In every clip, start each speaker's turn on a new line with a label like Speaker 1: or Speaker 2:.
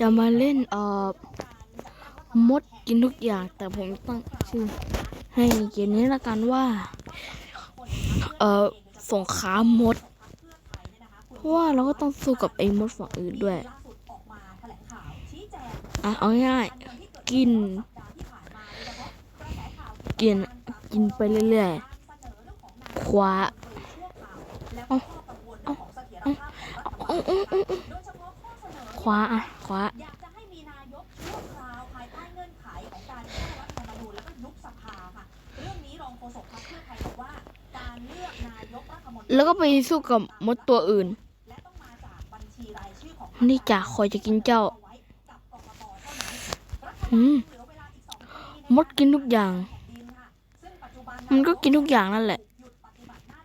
Speaker 1: จะมาเล่นเอ่อมดกินทุกอย่าง แต่ผมตั้งชื่อให้เกมนี้ละกันว่า เอ่อสงครามมด เพราะว่าเราก็ต้องสู้กับไอ้มดฝั่งอื่นด้วยอะเอาง่ายๆกิน กินกินไปเรื่อยๆคว้าเอาเอาเอาเอาเอาเอาเอา คว้าอะคว้า
Speaker 2: อยากจะให้มีนายกชั่วคราวภายใต้เงื่อนไขของการแก้รัฐธรรมนูญแล้วก็ยุบสภาค่ะ เรื่องนี้รองโฆษกพรรคเพื่อไทยบอกว่า การเลือกนายกรัฐมนตรี
Speaker 1: แล้วก็ไปสู้กับมดตัวอื่น
Speaker 2: และต้องมาจากบัญชีรายชื่อของ
Speaker 1: นี่จ่าคอยจะกินเจ้า
Speaker 2: อื
Speaker 1: มมดกินทุกอย่าง มันก็กินทุกอย่างนั่นแหละ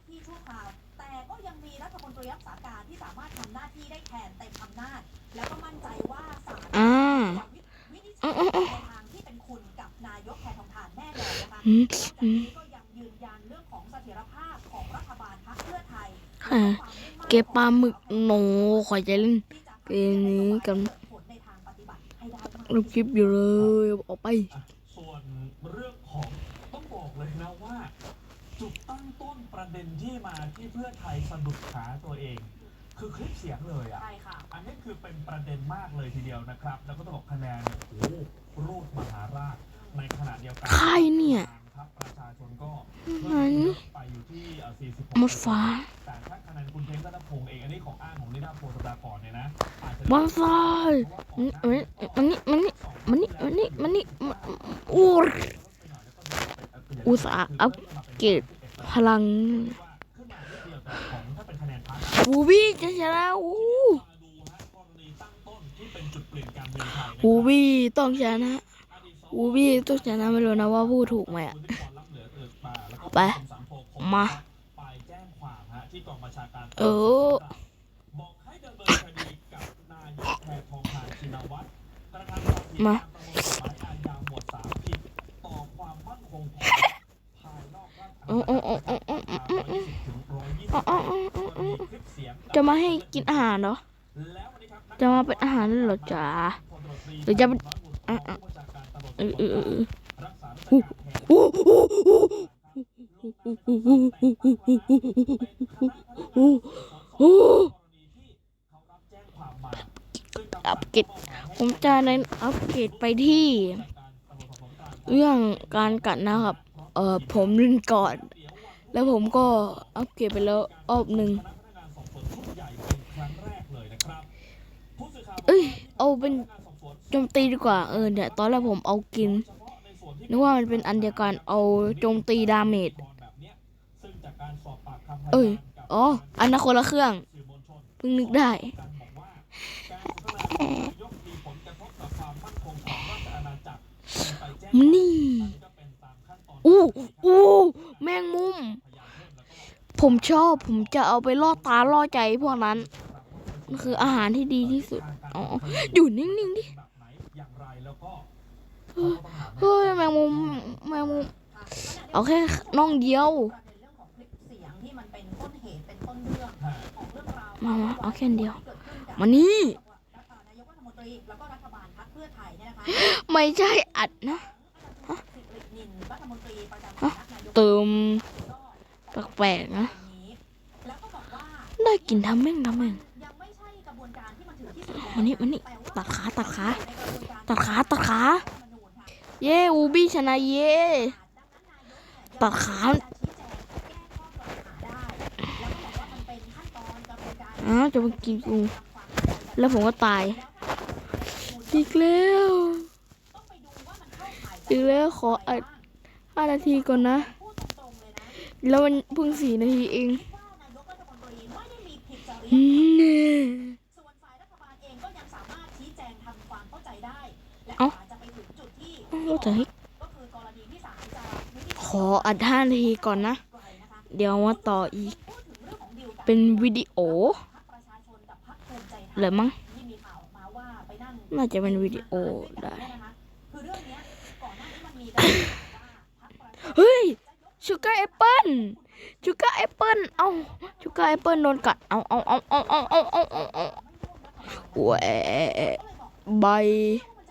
Speaker 2: ที่ชั่วคราวแต่ก็ยังมีรัฐมนตรีรักษาการที่สามารถทำหน้าที่ได้แทนเต็มอำนาจ แล้วก็มั่นใจว่าศาล
Speaker 1: อ่า
Speaker 2: จะวินิจฉัยในทางที่เป็นคุณกับนายกแทนทองทานแน่นอนนะคะ
Speaker 1: อืม
Speaker 2: นอกจากนี้ก็ยังยืนยันเรื่องของเสถียรภาพของรัฐบาลพรรคเพื่อไทย
Speaker 1: อ่าเก็บปลาหมึกโนคอยจะเล่นเกมนี้กัน
Speaker 2: ผลในทางปฏิบัติให้ได้มาก
Speaker 1: รูปคลิปอยู่เลยออกไป
Speaker 3: อะส่วนเรื่องของต้องบอกเลยนะว่า จุดตั้งต้นประเด็นที่มาที่เพื่อไทยสะดุดขาตัวเอง คือคลิปเสียงเลยอะ
Speaker 2: ใช่ค่ะ
Speaker 3: อันนี้คือเป็นประเด็นมากเลยทีเดียวนะครับ แล้วก็ต้องบอกคะแนนเนี่ยโอ้โหรูดมหาราชในขณะเดียวกั
Speaker 1: ใครเนี่ย
Speaker 3: ครับประชาชนก็
Speaker 1: ไหน
Speaker 3: เพิ่มไปอยู่ที่เอ่อ46
Speaker 1: มดฟ้า
Speaker 3: แต่ถ้าคะแนนคุณเทงก็ตะพงษ์เองอันนี้ของอ้างของนิดาโพสัปดาห์ก่อนเนี่ยนะอาจจะ
Speaker 1: บอนไซมันนี่มันนี่มันนี่มันนี่มันนี่มันอู้อุตสาห์อัปเกรดพลัง หูวี่จะชนะอู้หูวี่ต้องชนะหูวี่ต้องชนะไม่รู้นะว่าพูดถูกไหมอะไปมาเออ
Speaker 3: มาโอ้โจะ
Speaker 1: มาให้กินอาหารเหรอ
Speaker 3: แล้ววันนี้ครับ
Speaker 1: จะมาเป็นอาหารเหรอจ๊ะหรือจะเป็นอะอะเออเออเออออ
Speaker 3: รักษาราช
Speaker 1: อู้
Speaker 3: การแทน
Speaker 1: อู้อู้อู้อู้อู้อัปเกรดผมจะเน้นอัปเกรดไปที่ เรื่องการกัดนะครับ เออผมเล่นก่อน แล้วผมก็อัปเกรดไปแล้วรอบหนึ่ง เอ้ย เอาเป็นโจมตีดีกว่า เออเนี่ยตอนแรกผมเอากิน นึกว่ามันเป็นอันเดียวกัน เอาโจมตีดาเมจ เอ้ย อ๋อ อันนั้นคนละเครื่อง เพิ่งนึกได้ นี่ อู้อู้แมงมุม ผมชอบ ผมจะเอาไปล่อตาล่อใจพวกนั้น มันคืออาหารที่ดีที่สุด อ๋อ อยู่นิ่งๆดิเฮ้ยแมงมุมแมงมุมเอาแค่น่องเดียว
Speaker 2: มา
Speaker 1: มาเอาแค่เดียว มานี่
Speaker 2: ไม่
Speaker 1: ใช่อัดนะเติมแปลกๆนะ ได้กินทำแม่งทำแม่ง
Speaker 2: มันนี้
Speaker 1: มันนี่ตัดขาตัดขาตัดขาตัดขา เย่อูบี้ชนะเย่ตัดขา
Speaker 2: อ้า
Speaker 1: จะมากินกูแล้วผมก็ตายอีกแล้ว
Speaker 2: อี
Speaker 1: กแล้วขออัดห้านาทีก่อนนะ แล้วมันเพิ่งสี่นาทีเอง
Speaker 2: รณีที่ศาลจะวินิจ
Speaker 1: ขออัดห้านาทีก่อนนะ
Speaker 2: ไกลนะคะ
Speaker 1: เดี๋ยวมาต่ออีก
Speaker 2: พูดถึงเรื่องของดีลการ
Speaker 1: เป็นวิดีโอ
Speaker 2: พรรคประชาชนกับพรรคภูมิใจไทย
Speaker 1: เหรือมั้ง
Speaker 2: ที่มีข่าวออกมาว่าไปนั่ง
Speaker 1: น่าจะเป็นวิดีโอได้
Speaker 2: คือเรื่องเนี้ยก่อนหน้านี้มันมีกระแสว่าพรรคประชาชน
Speaker 1: เฮ้ยชูการ์แอปเปิลชูการ์แอปเปิลเอาชูการ์แอปเปิลโดนกัดเอาเอาเอาเอาเอาเอาเอาเอาเอาโอ้ย
Speaker 2: ก็เลยบอก
Speaker 1: บาย